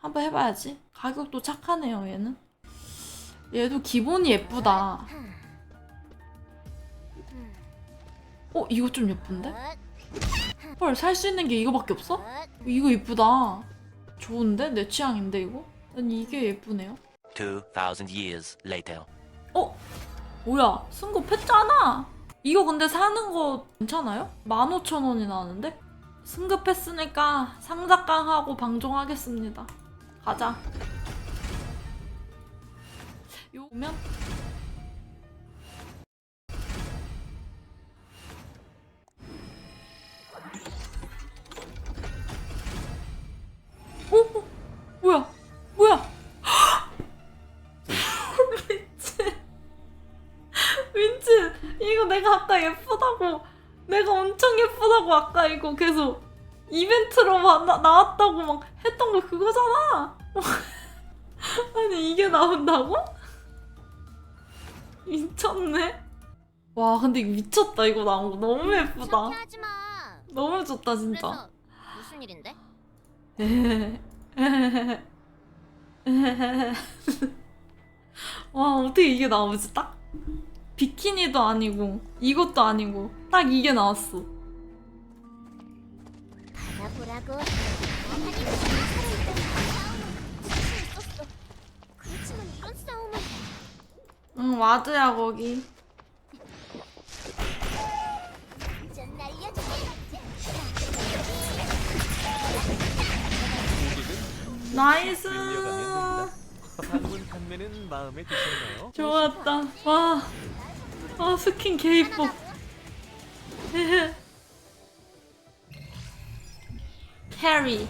한번 해봐야지. 가격도 착하네요, 얘는. 얘도 기본이 예쁘다. 어, 이거 좀 예쁜데? 헐, 살 수 있는 게 이거밖에 없어? 이거 예쁘다. 좋은데? 내 취향인데, 이거? 난 이게 예쁘네요. 2,000 years later. 어? 뭐야? 승급했잖아! 이거 근데 사는 거 괜찮아요? 15,000원이 나왔는데? 승급했으니까 상작강하고 방종하겠습니다. 가자. 요 보면 어? 어? 내가 아까 예쁘다고 내가 엄청 예쁘다고 아까 이거 계속 이벤트로 막 나, 나왔다고 막 했던 거 그거잖아 아니 이게 나온다고? 미쳤네 와 근데 미쳤다 이거 나온 거 너무 예쁘다 하지 마. 너무 좋다 진짜 그래서 무슨 일인데? 와 어떻게 이게 나오지 딱? 비키니도 아니고 이것도 아니고 딱 이게 나왔어 받아보라고. 아니, 살아있다는 싸움은 진짜 있었어. 그렇지만 이런 싸움은 응 와드야 거기. 나이스 방문 판매는 마음에 드셨나요? 좋았다 와 아, 스킨 개 이뻐 Harry.